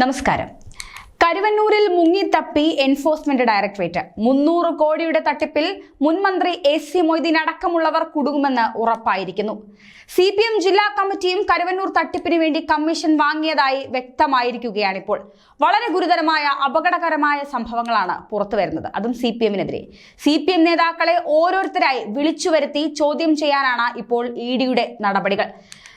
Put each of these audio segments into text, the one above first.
നമസ്കാരം. കരുവന്നൂരിൽ മുങ്ങിത്തപ്പി എൻഫോഴ്സ്മെന്റ് ഡയറക്ടറേറ്റ്. മുന്നൂറ് കോടിയുടെ തട്ടിപ്പിൽ മുൻമന്ത്രി എ സി മൊയ്തീൻ അടക്കമുള്ളവർ കുടുങ്ങുമെന്ന് ഉറപ്പായിരിക്കുന്നു. സി പി എം ജില്ലാ കമ്മിറ്റിയും കരുവന്നൂർ തട്ടിപ്പിന് വേണ്ടി കമ്മീഷൻ വാങ്ങിയതായി വ്യക്തമായിരിക്കുകയാണിപ്പോൾ. വളരെ ഗുരുതരമായ അപകടകരമായ സംഭവങ്ങളാണ് പുറത്തു വരുന്നത് അതും സി പി എമ്മിനെതിരെ സി പി എം നേതാക്കളെ ഓരോരുത്തരായി വിളിച്ചു വരുത്തി ചോദ്യം ചെയ്യാനാണ് ഇപ്പോൾ ഇ ഡിയുടെ നടപടികൾ.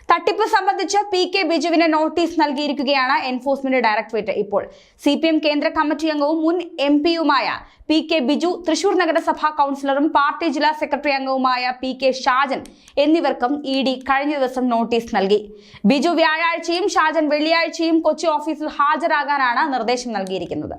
തട്ടിപ്പ് സംബന്ധിച്ച് പി കെ ബിജുവിന് നോട്ടീസ് നൽകിയിരിക്കുകയാണ് എൻഫോഴ്സ്മെന്റ് ഡയറക്ടറേറ്റ് ഇപ്പോൾ. സി പി എം കേന്ദ്ര കമ്മിറ്റി അംഗവും മുൻ എം പിയുമായ പി കെ ബിജു തൃശൂർ നഗരസഭാ കൗൺസിലറും പാർട്ടി ജില്ലാ സെക്രട്ടറി അംഗവുമായ പി കെ ഷാജൻ എന്നിവർക്കും ഇ ഡി കഴിഞ്ഞ ദിവസം നോട്ടീസ് നൽകി. ബിജു വ്യാഴാഴ്ചയും ഷാജൻ വെള്ളിയാഴ്ചയും കൊച്ചി ഓഫീസിൽ ഹാജരാകാനാണ് നിർദ്ദേശം നൽകിയിരിക്കുന്നത്.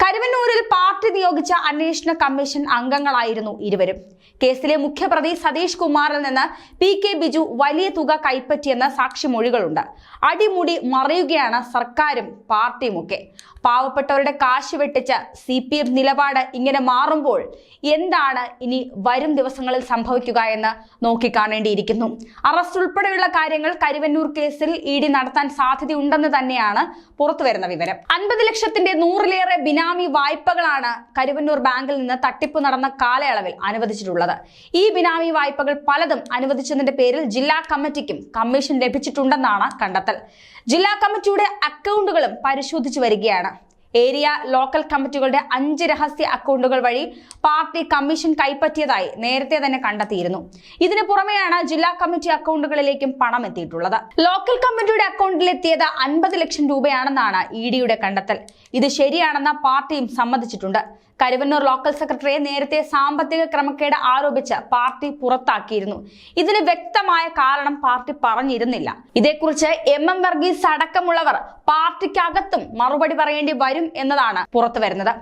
കരുവന്നൂരിൽ പാർട്ടി നിയോഗിച്ച അന്വേഷണ കമ്മീഷൻ അംഗങ്ങളായിരുന്നു ഇരുവരും. കേസിലെ മുഖ്യപ്രതി സതീഷ് കുമാറിൽ നിന്ന് പി കെ ബിജു വലിയ തുക കൈപ്പറ്റിയെന്ന സാക്ഷിമൊഴികളുണ്ട്. അടിമുടി മറയുകയാണ് സർക്കാരും പാർട്ടിയുമൊക്കെ. പാവപ്പെട്ടവരുടെ കാശ് വെട്ടിച്ച് സി പി എം നിലപാട് ഇങ്ങനെ മാറുമ്പോൾ എന്താണ് ഇനി വരും ദിവസങ്ങളിൽ സംഭവിക്കുക എന്ന് നോക്കിക്കാണേണ്ടിയിരിക്കുന്നു. അറസ്റ്റ് ഉൾപ്പെടെയുള്ള കാര്യങ്ങൾ കരുവന്നൂർ കേസിൽ ഇ ഡി നടത്താൻ സാധ്യതയുണ്ടെന്ന് തന്നെയാണ് പുറത്തുവരുന്ന വിവരം. അൻപത് ലക്ഷത്തിന്റെ നൂറിലേറെ ബിനാമി വായ്പകളാണ് കരുവന്നൂർ ബാങ്കിൽ നിന്ന് തട്ടിപ്പ് നടന്ന കാലയളവിൽ അനുവദിച്ചിട്ടുള്ളത്. ഈ ബിനാമി വായ്പകൾ പലതും അനുവദിച്ചതിന്റെ പേരിൽ ജില്ലാ കമ്മിറ്റിക്കും കമ്മീഷൻ ലഭിച്ചിട്ടുണ്ടെന്നാണ് കണ്ടെത്തൽ. ജില്ലാ കമ്മിറ്റിയുടെ അക്കൗണ്ടുകളും പരിശോധിച്ചു വരികയാണ്. ഏരിയ ലോക്കൽ കമ്മിറ്റികളുടെ അഞ്ച് രഹസ്യ അക്കൗണ്ടുകൾ വഴി പാർട്ടി കമ്മീഷൻ കൈപ്പറ്റിയതായി നേരത്തെ തന്നെ കണ്ടെത്തിയിരുന്നു. ഇതിന് പുറമെയാണ് ജില്ലാ കമ്മിറ്റി അക്കൗണ്ടുകളിലേക്കും പണം എത്തിയിട്ടുള്ളത്. ലോക്കൽ കമ്മിറ്റിയുടെ അക്കൗണ്ടിലെത്തിയത് അൻപത് ലക്ഷം രൂപയാണെന്നാണ് ഇ ഡിയുടെ കണ്ടെത്തൽ. ഇത് ശരിയാണെന്ന പാർട്ടിയും സമ്മതിച്ചിട്ടുണ്ട്. കരുവന്നൂർ ലോക്കൽ സെക്രട്ടറിയെ നേരത്തെ സാമ്പത്തിക ക്രമക്കേട് ആരോപിച്ച് പാർട്ടി പുറത്താക്കിയിരുന്നു. ഇതിന് വ്യക്തമായ കാരണം പാർട്ടി പറഞ്ഞിരുന്നില്ല. ഇതേക്കുറിച്ച് എം എം വർഗീസ് അടക്കമുള്ളവർ പാർട്ടിക്കകത്തും മറുപടി പറയേണ്ടി വരും എന്നതാണ് പുറത്തു വരുന്നത്.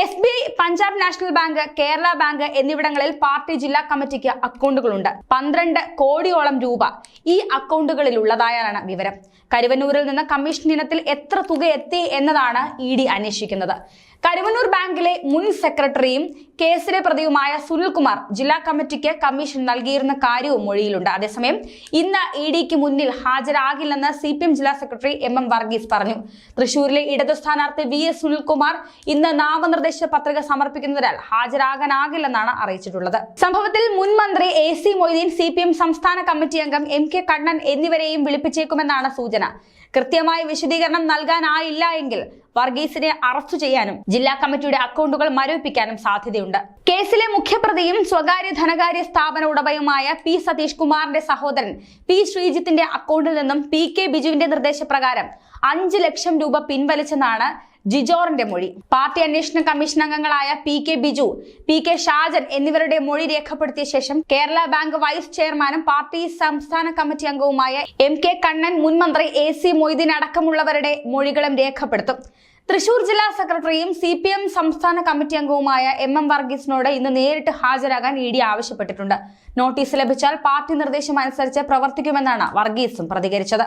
S B I Punjab national bank Kerala bank എന്നിവിടങ്ങളിൽ പാർട്ടി ജില്ലാ കമ്മിറ്റിക്ക് അക്കൗണ്ടുകളുണ്ട്. പന്ത്രണ്ട് കോടിയോളം രൂപ ഈ അക്കൗണ്ടുകളിൽ ഉള്ളതായാണ് വിവരം. കരുവന്നൂരിൽ നിന്ന് കമ്മീഷൻ ഇനത്തിൽ എത്ര തുക എത്തി എന്നതാണ് ഇ ഡി അന്വേഷിക്കുന്നത്. കരുവന്നൂർ ബാങ്കിലെ മുൻ സെക്രട്ടറിയും കേസിലെ പ്രതിയുമായ സുനിൽകുമാർ ജില്ലാ കമ്മിറ്റിക്ക് കമ്മീഷൻ നൽകിയിരുന്ന കാര്യവും മൊഴിയിലുണ്ട്. അതേസമയം ഇന്ന് ഇ ഡിക്ക് മുന്നിൽ ഹാജരാകില്ലെന്ന് സി പി എം ജില്ലാ സെക്രട്ടറി എം എം വർഗീസ് പറഞ്ഞു. തൃശൂരിലെ ഇടതു സ്ഥാനാർത്ഥി വി എസ് സുനിൽകുമാർ ഇന്ന് നാമനിർദ്ദേശ പത്രിക സമർപ്പിക്കുന്നതിനാൽ ഹാജരാകാനാകില്ലെന്നാണ് അറിയിച്ചിട്ടുള്ളത്. സംഭവത്തിൽ മുൻ മന്ത്രി A C Moideen C P M സംസ്ഥാന കമ്മിറ്റി അംഗം എം കെ കണ്ണൻ എന്നിവരെയും വിളിപ്പിച്ചേക്കുമെന്നാണ് സൂചന. കൃത്യമായ വിശദീകരണം നൽകാനായില്ല എങ്കിൽ വർഗീസിനെ അറസ്റ്റ് ചെയ്യാനും ജില്ലാ കമ്മിറ്റിയുടെ അക്കൗണ്ടുകൾ മരവിപ്പിക്കാനും സാധ്യതയുണ്ട്. കേസിലെ മുഖ്യപ്രതിയും സ്വകാര്യ ധനകാര്യ സ്ഥാപന ഉടമയുമായ പി സതീഷ് കുമാറിന്റെ സഹോദരൻ പി ശ്രീജിത്തിന്റെ അക്കൗണ്ടിൽ നിന്നും പി കെ ബിജുവിന്റെ നിർദ്ദേശപ്രകാരം അഞ്ച് ലക്ഷം രൂപ പിൻവലിച്ചെന്നാണ് ജിജോറിന്റെ മൊഴി. പാർട്ടി അന്വേഷണ കമ്മീഷൻ അംഗങ്ങളായ P K Biju P K Shajan എന്നിവരുടെ മൊഴി രേഖപ്പെടുത്തിയ ശേഷം കേരള ബാങ്ക് വൈസ് ചെയർമാനും പാർട്ടി സംസ്ഥാന കമ്മിറ്റി അംഗവുമായ എം കെ കണ്ണൻ മുൻ മന്ത്രി എ സി മൊയ്തീൻ അടക്കമുള്ളവരുടെ മൊഴികളും രേഖപ്പെടുത്തും. തൃശൂർ ജില്ലാ സെക്രട്ടറിയും സി പി എം സംസ്ഥാന കമ്മിറ്റി അംഗവുമായ എം എം വർഗീസിനോട് ഇന്ന് നേരിട്ട് ഹാജരാകാൻ ഇ ഡി ആവശ്യപ്പെട്ടിട്ടുണ്ട്. നോട്ടീസ് ലഭിച്ചാൽ പാർട്ടി നിർദ്ദേശം അനുസരിച്ച് പ്രവർത്തിക്കുമെന്നാണ് വർഗീസും പ്രതികരിച്ചത്.